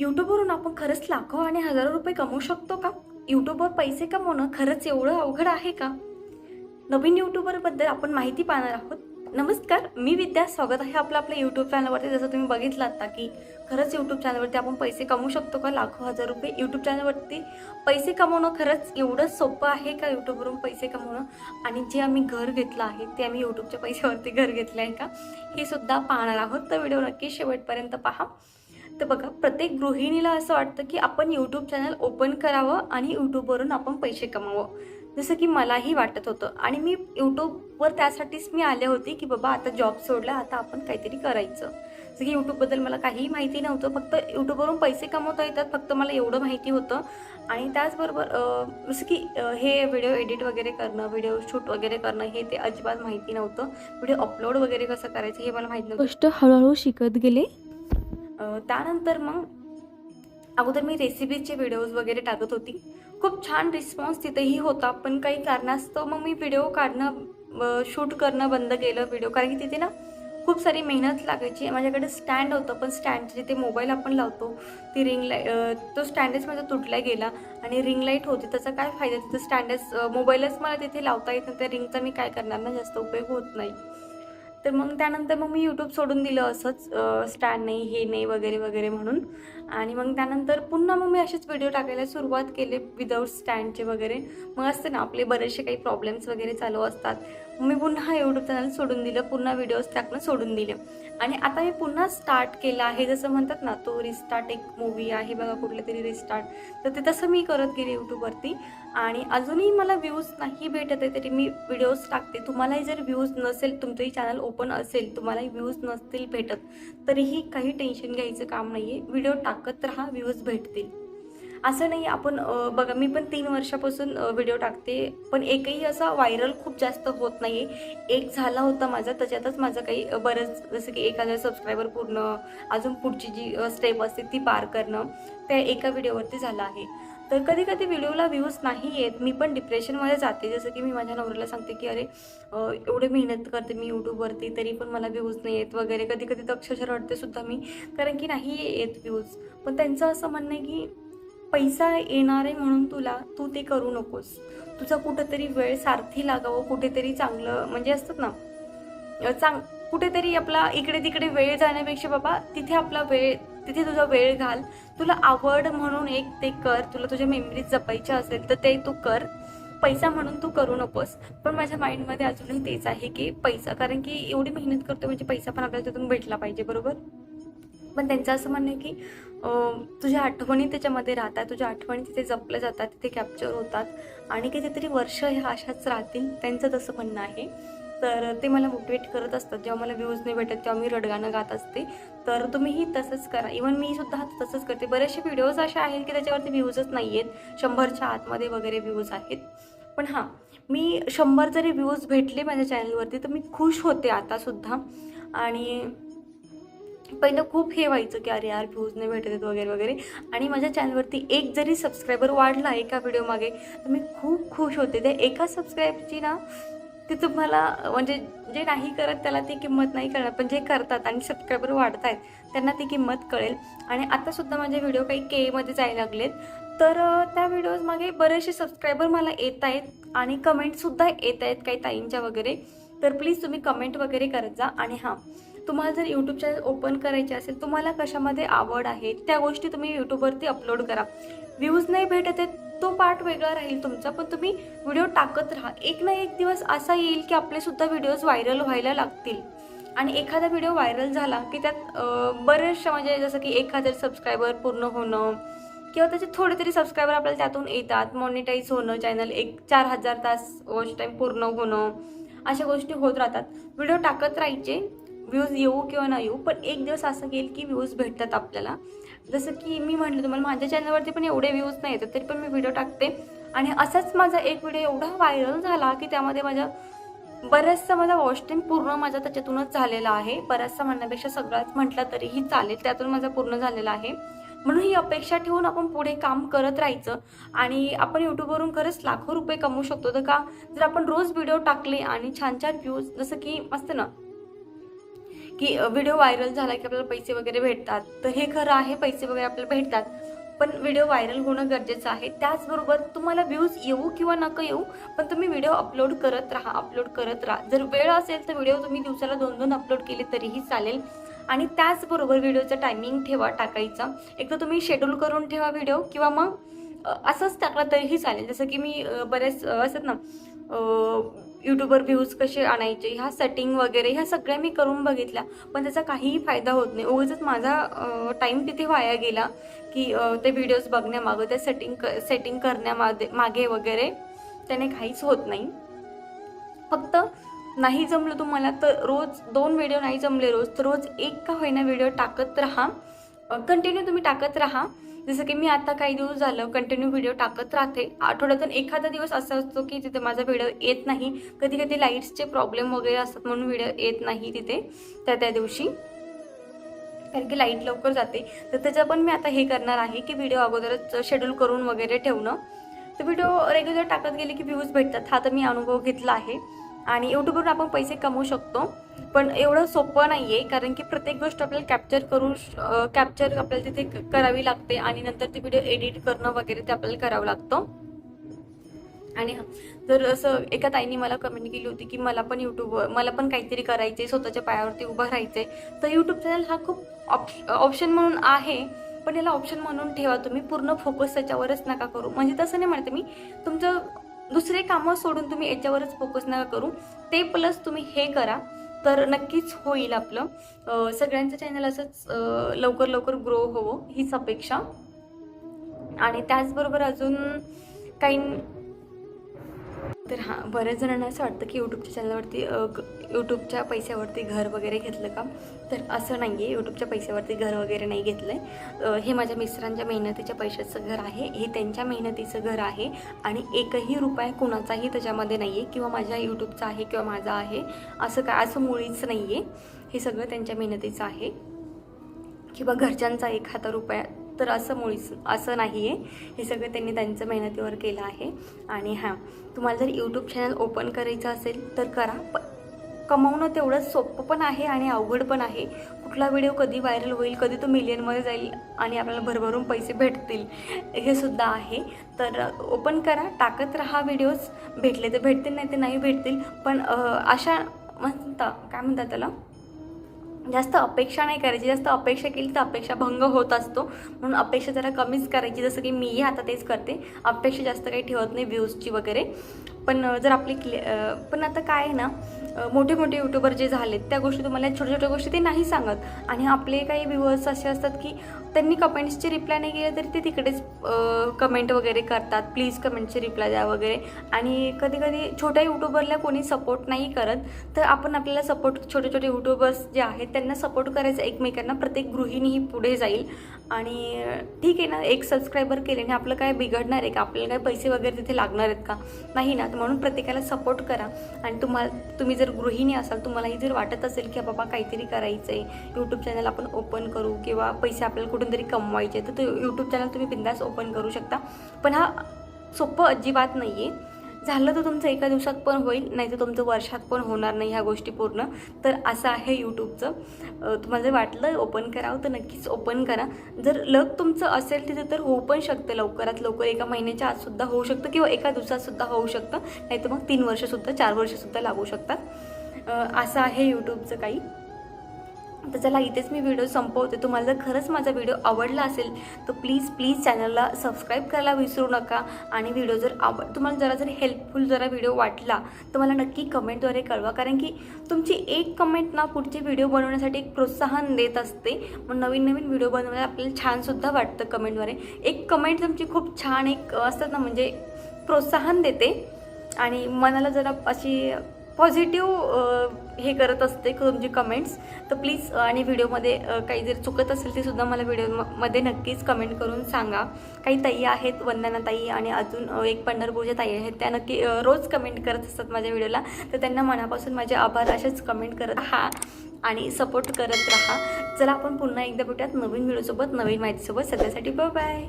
यूट्यूबवरून आपण खरंच लाखो आणि हजारो रुपये कमवू शकतो का? यूट्यूबवर पैसे कमवणं खरंच एवढं अवघड आहे का? नवीन यूट्यूबरबद्दल आपण माहिती पाहणार आहोत. नमस्कार मी विद्या. स्वागत आहे आपलं आपल्या यूट्यूब चॅनलवरती जसं तुम्ही बघितलं आता की खरंच यूट्यूब चॅनलवरती आपण पैसे कमवू शकतो का? लाखो हजार रुपये. यूट्यूब चॅनलवरती पैसे कमवणं खरंच एवढं सोपं आहे का? यूट्यूबवरून पैसे कमवणं? आणि जे आम्ही घर घेतलं आहे ते आम्ही यूट्यूबच्या पैशावरती घर घेतलं आहे का? हे सुद्धा पाहणार आहोत. तर व्हिडिओ नक्की शेवटपर्यंत पहा. तर बघा प्रत्येक गृहिणीला असं वाटतं की आपण यूट्यूब चॅनल ओपन करावं आणि यूट्यूबवरून आपण पैसे कमावं. जसं की मलाही वाटत होतं. आणि मी यूट्यूबवर त्यासाठीच मी आले होते की बाबा आता जॉब सोडला आता आपण काहीतरी करायचं. जसं की यूट्यूबबद्दल मला काहीही माहिती नव्हतं फक्त यूट्यूबवरून पैसे कमवता येतात फक्त मला एवढं माहिती होतं. आणि त्याचबरोबर जसं की हे व्हिडिओ एडिट वगैरे करणं व्हिडिओ शूट वगैरे करणं हे ते अजिबात माहिती नव्हतं. व्हिडिओ अपलोड वगैरे कसं करायचं हे मला माहिती नव्हतं. गोष्ट हळूहळू शिकत गेले. त्यानंतर मग अगोदर मी रेसिपीचे व्हिडिओज वगैरे टाकत होती. खूप छान रिस्पॉन्स तिथेही होता पण काही कारणास्तव मग मी व्हिडिओ काढणं शूट करणं बंद केलं व्हिडिओ कारण की तिथे ना खूप सारी मेहनत लागायची. माझ्याकडे स्टँड होतं पण स्टँड जिथे मोबाईल आपण लावतो ती रिंग लाइट तो स्टँडच माझा तुटला गेला आणि रिंग लाइट होती. त्याचा काय फायदा? तिथं स्टँडच मोबाईलच मला तिथे लावता येत नाही. त्या रिंगचा मी काय करणार ना? जास्त उपयोग होत नाही. तर मग त्यानंतर मग मी यूट्यूब सोडून दिलं असंच स्टँड नाही हे नाही वगैरे वगैरे म्हणून. आणि मग त्यानंतर पुन्हा मग मी असेच व्हिडिओ टाकायला सुरुवात केले विदाऊट स्टँडचे वगैरे. मग असते ना आपले बरेचसे काही प्रॉब्लेम्स वगैरे चालू असतात. मग मी पुन्हा यूट्यूब चॅनल सोडून दिलं पुन्हा व्हिडिओज टाकणं सोडून दिले. आणि आता मी पुन्हा स्टार्ट केला आहे. जसं म्हणतात ना तो रिस्टार्ट एक मूवी आहे बघा कुठलं तरी रिस्टार्ट तर ते तसं मी करत गेले यूट्यूबवरती आणि अजूनही मला व्ह्यूज नाही भेटत आहे तरी मी व्हिडिओज टाकते. तुम्हालाही जर व्ह्यूज नसेल तुमचंही चॅनल ओपन असेल तुम्हालाही व्ह्यूज नसतील भेटत तरीही काही टेन्शन घ्यायचं काम नाही आहे व्हिडिओ टाकत राहा व्ह्यूज भेटतील. असं नाही आपण बघा मी पण तीन वर्षापासून व्हिडिओ टाकते पण एकही असा व्हायरल खूप जास्त होत नाही आहे एक झाला होता माझा त्याच्यातच माझं काही बरंच जसं की एक हजार सबस्क्रायबर पूर्ण अजून पुढची जी स्टेप असते ती पार करणं त्या एका व्हिडिओवरती झालं आहे. तर कधी कधी व्हिडिओला व्ह्यूज नाही येत मी पण डिप्रेशनमध्ये जाते. जसं की मी माझ्या नवऱ्याला सांगते की अरे एवढे मेहनत करते मी यूट्यूबवरती तरी पण मला व्ह्यूज नाही येत वगैरे. कधी कधी तर अक्षरशः रडते सुद्धा मी कारण की नाही येत व्ह्यूज पण त्यांचं असं म्हणणं आहे की पैसा येणार आहे म्हणून तुला तू ते करू नकोस. तुझा कुठेतरी वेळ सारथी लागावं कुठेतरी चांगलं म्हणजे असतात ना चांग कुठेतरी आपला इकडे तिकडे वेळ जाण्यापेक्षा बाबा तिथे आपला वेळ तिथे तुझा वेळ घाल. तुला आवड म्हणून एक ते कर तुला तुझ्या मेमरीज जपायच्या असेल तर ते तू कर. पैसा म्हणून तू करू नकोस. पण माझ्या माइंडमध्ये अजूनही तेच आहे की पैसा कारण की एवढी मेहनत करतो म्हणजे पैसा पण आपल्याला तिथून भेटला पाहिजे बरोबर? पण त्यांचं असं म्हणणं आहे की तुझ्या आठवणी त्याच्यामध्ये राहतात तुझ्या आठवणी तिथे जपल्या जातात तिथे कॅप्चर होतात. आणि कितीतरी वर्ष ह्या अशाच राहतील त्यांचं तसं म्हणणं आहे. तर ते मला मोटिवेट करत असतात. जेव्हा मला व्ह्यूज नाही भेटत तेव्हा मी रडगाणं गात असते. तर तुम्हीही तसंच करा. इवन मी सुद्धा तसंच करते. बरेचसे व्हिडिओज असे आहेत की त्याच्यावरती व्ह्यूजच नाही आहेत शंभरच्या आतमध्ये वगैरे व्ह्यूज आहेत. पण हां मी शंभर जरी व्ह्यूज भेटले माझ्या चॅनलवरती तर मी खुश होते आतासुद्धा आणि पहिलं खूप हे व्हायचं की अरे यार व्ह्यूज नाही भेटत आहेत वगैरे वगैरे. आणि माझ्या चॅनलवरती एक जरी सबस्क्रायबर वाढला एका व्हिडिओमागे तर मी खूप खुश होते. त्या एका सबस्क्राईबची ना ती तुम्हाला म्हणजे जे नाही करत त्याला ती किंमत नाही करणार पण जे करतात आणि सबस्क्रायबर वाढत आहेत त्यांना ती किंमत कळेल. आणि आतासुद्धा माझे व्हिडिओ काही केमध्ये जायला लागलेत. तर त्या व्हिडिओज मागे बरेचसे सबस्क्रायबर मला येत आहेत आणि कमेंटसुद्धा येत आहेत काही ताईंच्या वगैरे. तर प्लीज तुम्ही कमेंट वगैरे करत जा. आणि हां तुम्हाला जर यूट्यूब चॅनल ओपन करायचे असेल तुम्हाला कशामध्ये आवड आहे त्या गोष्टी तुम्ही यूट्यूबवरती अपलोड करा. व्ह्यूज नाही भेटत आहेत तो पार्ट वेगळा राहील तुमचा पण तुम्ही व्हिडिओ टाकत राहा. एक ना एक दिवस असा येईल की आपलेसुद्धा व्हिडिओज व्हायरल व्हायला लागतील. आणि एखादा व्हिडिओ व्हायरल झाला की त्यात बरेचशा म्हणजे जसं की एक हजार सबस्क्रायबर पूर्ण होणं किंवा त्याचे थोडे तरी सबस्क्रायबर आपल्याला त्यातून येतात मॉनिटाईज होणं चॅनल एक चार हजार तास वॉच टाईम पूर्ण होणं अशा गोष्टी होत राहतात. व्हिडिओ टाकत राहायचे व्ह्यूज येऊ किंवा नाही येऊ पण एक दिवस असं येईल की व्ह्यूज भेटतात आपल्याला. जसं की मी म्हटलं तुम्हाला माझ्या चॅनलवरती पण एवढे व्ह्यूज नाही येतात तरी पण मी व्हिडिओ टाकते. आणि असाच माझा एक व्हिडिओ एवढा व्हायरल झाला की त्यामध्ये माझ्या बऱ्याचसा माझा वॉच टाईम पूर्ण माझा त्याच्यातूनच झालेला आहे. बऱ्याचसा म्हणण्यापेक्षा सगळाच म्हटलं तरीही चालेल त्यातून माझा पूर्ण झालेला आहे. म्हणून ही अपेक्षा ठेवून आपण पुढे काम करत राहायचं. आणि आपण यूट्यूबवरून खरंच लाखो रुपये कमवू शकतो. तर का जर आपण रोज व्हिडिओ टाकले आणि छान छान व्ह्यूज जसं की असतं ना की व्हिडिओ व्हायरल झाला की आपल्याला पैसे वगैरे भेटतात. तर हे खरं आहे पैसे वगैरे आपल्याला भेटतात. पण व्हिडिओ व्हायरल होणं गरजेचं आहे. त्याचबरोबर तुम्हाला व्ह्यूज येऊ किंवा नका येऊ पण तुम्ही व्हिडिओ अपलोड करत राहा अपलोड करत राहा. जर वेळ असेल तर व्हिडिओ तुम्ही दिवसाला दोन दोन अपलोड केले तरीही चालेल. आणि त्याचबरोबर व्हिडिओचं टायमिंग ठेवा टाकायचा. एक तर तुम्ही शेड्यूल करून ठेवा व्हिडिओ किंवा मग असंच टाकला तरीही चालेल. जसं की मी बऱ्याच असतात ना यूट्यूबवर व्ह्यूज कसे आणायचे ह्या सेटिंग वगैरे ह्या सगळ्या मी करून बघितल्या. पण त्याचा काहीही फायदा होत नाही. उगाचच माझा टाईम तिथे वाया गेला की ते व्हिडिओज बघण्यामागं त्या सेटिंग क सेटिंग करण्यामागे मागे वगैरे त्याने काहीच होत नाही. फक्त नाही जमलं तुम्हाला तर रोज दोन व्हिडिओ नाही जमले रोज तर रोज एक का होईना व्हिडिओ टाकत राहा. कंटिन्यू तुम्ही टाकत राहा. जसं की मी आता काही दिवस झालं कंटिन्यू व्हिडिओ टाकत राहते. आठवड्यातून एखादा दिवस असा असतो की तिथे माझा व्हिडिओ येत नाही. कधी कधी लाईट्सचे प्रॉब्लेम वगैरे असतात म्हणून व्हिडिओ येत नाही तिथे त्या त्या दिवशी. कारण की लाइट लवकर जाते. तर त्याचं पण मी आता हे करणार आहे की व्हिडिओ अगोदरच शेड्यूल करून वगैरे ठेवणं. तर व्हिडिओ रेग्युलर टाकत गेले की व्ह्यूज भेटतात. हा तर मी अनुभव घेतला आहे. आणि यूट्यूबवरून आपण पैसे कमवू शकतो. पण एवढं सोपं नाही आहे कारण की प्रत्येक गोष्ट आपल्याला कॅप्चर करू कॅप्चर आपल्याला तिथे करावी लागते आणि नंतर ते व्हिडिओ एडिट करणं वगैरे ते आपल्याला करावं लागतं. आणि जर असं एका ताईने मला कमेंट केली होती की मला पण यूट्यूबवर मला पण काहीतरी करायचे स्वतःच्या पायावरती उभं राहायचे तर यूट्यूब चॅनल हा खूप ऑप्श ऑप्शन म्हणून आहे पण याला ऑप्शन म्हणून ठेवा तुम्ही. पूर्ण फोकस त्याच्यावरच नका करू. म्हणजे तसं नाही म्हणते मी तुमचं दुसरे कामं सोडून तुम्ही याच्यावरच फोकस नका करू. ते प्लस तुम्ही हे करा. तर नक्कीच होईल आपलं. सगळ्यांचं चॅनल असंच लवकर लवकर ग्रो हवं हीच अपेक्षा. आणि त्याचबरोबर अजून काही तर हां बऱ्याच जणांना असं वाटतं की यूट्यूबच्या चॅनलवरती यूट्यूबच्या पैशावरती घर वगैरे घेतलं का? तर असं नाही आहे यूट्यूबच्या पैशावरती घर वगैरे नाही घेतलं आहे हे माझ्या मिस्टरांच्या मेहनतीच्या पैशाचं घर आहे. हे त्यांच्या मेहनतीचं घर आहे. आणि एकही रुपया कुणाचाही त्याच्यामध्ये नाही आहे किंवा माझ्या यूट्यूबचा आहे किंवा माझा आहे. असं काय असं मुळीच नाही आहे हे सगळं त्यांच्या मेहनतीचं आहे. किंवा घरच्यांचा एक हजार रुपया तर असं मुळीच असं नाही आहे हे सगळं त्यांनी त्यांचं मेहनतीवर केलं आहे. आणि हां तुम्हाला जर यूट्यूब चॅनल ओपन करायचं असेल तर करा. प कमवणं तेवढं सोपं पण आहे आणि अवघड पण आहे. कुठला व्हिडिओ कधी व्हायरल होईल कधी तो मिलियनमध्ये जाईल आणि आपल्याला भरभरून पैसे भेटतील हे सुद्धा आहे. तर ओपन करा टाकत राहा व्हिडिओज भेटले तर भेटतील नाही ते नाही भेटतील. पण अशा म्हणता काय म्हणतात त्याला? जास्त अपेक्षा नाही करायची. जास्त अपेक्षा केली तर अपेक्षा भंग होत असतो. म्हणून अपेक्षा जरा कमीच करायची. जसं की मीही आता तेच करते. अपेक्षा जास्त काही ठेवत नाही व्ह्यूजची वगैरे. पण जर आपली क्ले पण आता काय आहे ना मोठे मोठे यूट्यूबर जे झालेत त्या गोष्टी तुम्हाला छोट्या छोट्या गोष्टी ते नाही सांगत. आणि आपले काही व्ह्युअर्स असे असतात की त्यांनी कमेंट्सचे रिप्लाय नाही केले तरी ते तिकडेच कमेंट वगैरे करतात. प्लीज कमेंटचे रिप्लाय द्या वगैरे. आणि कधी कधी छोट्या यूट्यूबरला कोणी सपोर्ट नाही करत तर आपण आपल्याला सपोर्ट छोटे छोटे यूट्यूबर्स जे आहेत त्यांना सपोर्ट करायचं एकमेकांना प्रत्येक गृहिणीही पुढे जाईल. आणि ठीक आहे ना एक सबस्क्रायबर केल्याने आपलं काय बिघडणार आहे का? आपल्याला काय पैसे वगैरे तिथे लागणार आहेत का? नाही ना. तर म्हणून प्रत्येकाला सपोर्ट करा. आणि तुम्हाला तुम्ही जर गृहिणी असाल तुम्हालाही जर वाटत असेल की बाबा काहीतरी करायचं आहे यूट्यूब चॅनल आपण ओपन करू किंवा पैसे आपल्याला कुठून तरी कमवायचे तर तो यूट्यूब चॅनल तुम्ही बिंदास ओपन करू शकता. पण हा सोपं अजिबात नाही आहे झालं तर तुमचं एका दिवसात पण होईल नाही तर तुमचं वर्षात पण होणार नाही ह्या गोष्टी पूर्ण. तर असं आहे यूट्यूबचं तुम्हाला जर वाटलं ओपन करावं तर नक्कीच ओपन करा. जर लक तुमचं असेल तिथे तर होऊ पण शकतं लवकरात लवकर. एका महिन्याच्या आतसुद्धा होऊ शकतं किंवा एका दिवसातसुद्धा होऊ शकतं. नाही तर मग तीन वर्षसुद्धा चार वर्षसुद्धा लागू शकतात. असं आहे यूट्यूबचं काही. तर चला इथेच मी व्हिडिओ संपवते. तुम्हाला जर खरंच माझा व्हिडिओ आवडला असेल तर प्लीज प्लीज चॅनलला सबस्क्राईब करायला विसरू नका. आणि व्हिडिओ जर आव तुम्हाला जरा जर हेल्पफुल जरा व्हिडिओ वाटला तर मला नक्की कमेंटद्वारे कळवा. कारण की तुमची एक कमेंट ना पुढचे व्हिडिओ बनवण्यासाठी एक प्रोत्साहन देत असते. मग नवीन नवीन व्हिडिओ बनवायला आपल्याला छानसुद्धा वाटतं कमेंटद्वारे एक कमेंट तुमची खूप छान एक असतात ना म्हणजे प्रोत्साहन देते. आणि मनाला जरा अशी पॉझिटिव्ह हे करत असते तुमची म्हणजे कमेंट्स तर प्लीज आणि व्हिडिओमध्ये काही जर चुकत असेल ते सुद्धा मला व्हिडिओमध्ये नक्कीच कमेंट करून सांगा. काही ताई आहेत वंदना ताई आणि अजून एक पंढरपूरच्या ताई आहेत. त्या नक्की रोज कमेंट करत असतात माझ्या व्हिडिओला तर त्यांना मनापासून माझे आभार असेच कमेंट करत राहा आणि सपोर्ट करत राहा. चला आपण पुन्हा एकदा भेटूयात नवीन व्हिडिओसोबत नवीन माहितीसोबत. सध्यासाठी बाय